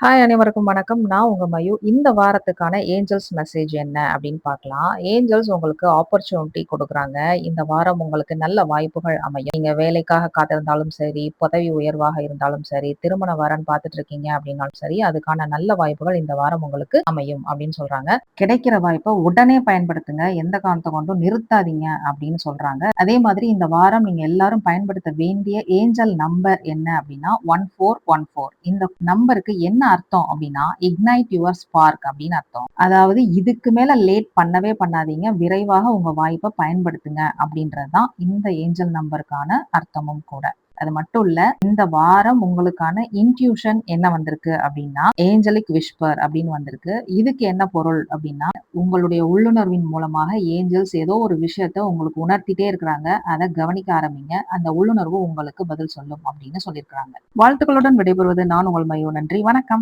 Hi அனைவருக்கும் வணக்கம். நான் உங்க மயு. இந்த வாரத்துக்கான ஏஞ்சல்ஸ் மெசேஜ் என்ன அப்படின்னு பார்க்கலாம். ஏஞ்சல்ஸ் உங்களுக்கு ஆப்பர்ச்சுனிட்டி கொடுக்குறாங்க. இந்த வாரம் உங்களுக்கு நல்ல வாய்ப்புகள் அமையும். நீங்க வேலைக்காக காத்திருந்தாலும் சரி பதவி உயர்வாக இருந்தாலும் சரி திருமண வரன் பார்த்துட்டு இருக்கீங்க அப்படின்னாலும் சரி அதுக்கான நல்ல வாய்ப்புகள் இந்த வாரம் உங்களுக்கு அமையும் அப்படின்னு சொல்றாங்க. கிடைக்கிற வாய்ப்பை உடனே பயன்படுத்துங்க. எந்த காரணத்தை கொண்டும் நிறுத்தாதீங்க அப்படின்னு சொல்றாங்க. அதே மாதிரி இந்த வாரம் நீங்க எல்லாரும் பயன்படுத்த வேண்டிய ஏஞ்சல் நம்பர் என்ன அப்படின்னா ஒன் ஃபோர் ஒன் ஃபோர் இந்த நம்பருக்கு என்ன அர்த்தம் அப்படின்னா இக்னைட் யுவர் ஸ்பார்க் அப்படின்னு அர்த்தம். அதாவது இதுக்கு மேல லேட் பண்ணவே பண்ணாதீங்க. விரைவாக உங்க வாய்ப்பை பயன்படுத்துங்க அப்படின்றதுதான் இந்த ஏஞ்சல் நம்பருக்கான அர்த்தமும் கூட. அது மட்டும் இல்ல இந்த வாரம் உங்களுக்கான இன்ட்யூஷன் என்ன வந்திருக்கு அப்படின்னா ஏஞ்சலிக் விஷ்பர் அப்படின்னு வந்திருக்கு. இதுக்கு என்ன பொருள் அப்படின்னா உங்களுடைய உள்ளுணர்வின் மூலமாக ஏஞ்சல்ஸ் ஏதோ ஒரு விஷயத்த உங்களுக்கு உணர்த்திட்டே இருக்கிறாங்க. அதை கவனிக்க ஆரம்பிங்க. அந்த உள்ளுணர்வு உங்களுக்கு பதில் சொல்லும் அப்படின்னு சொல்லியிருக்கிறாங்க. வாழ்த்துக்களுடன் விடைபெறுவது நான் உங்கள் மையோ. நன்றி. வணக்கம்.